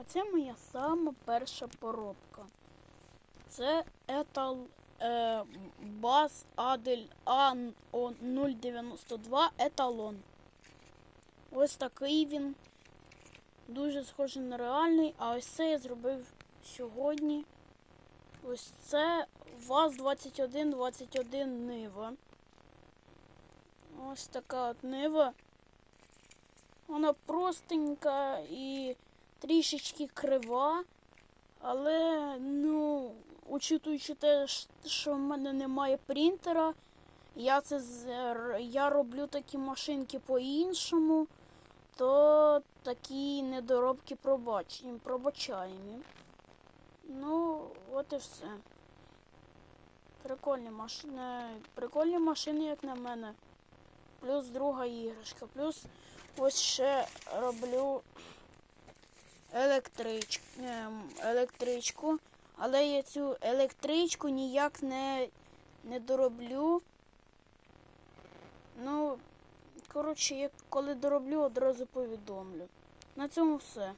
Оце моя сама перша поробка. Це етал е, Бас Адель А092 еталон. Ось такий він. Дуже схожий на реальний, а ось це я зробив сьогодні. Ось це ВАЗ-2121 Нива. Ось така от Нива. Вона простенька і трішечки крива, але, ну, учитуючи те, що в мене немає принтера, я це я роблю такі машинки по-іншому, то такі недоробки пробач- пробачаємі. Ну, от і все. Прикольні машини, прикольні машини, як на мене. Плюс друга іграшка. Плюс ось ще роблю електрич, ем, електричку. Але я цю електричку ніяк не, не дороблю. Ну, коротше, я коли дороблю, одразу повідомлю. На цьому все.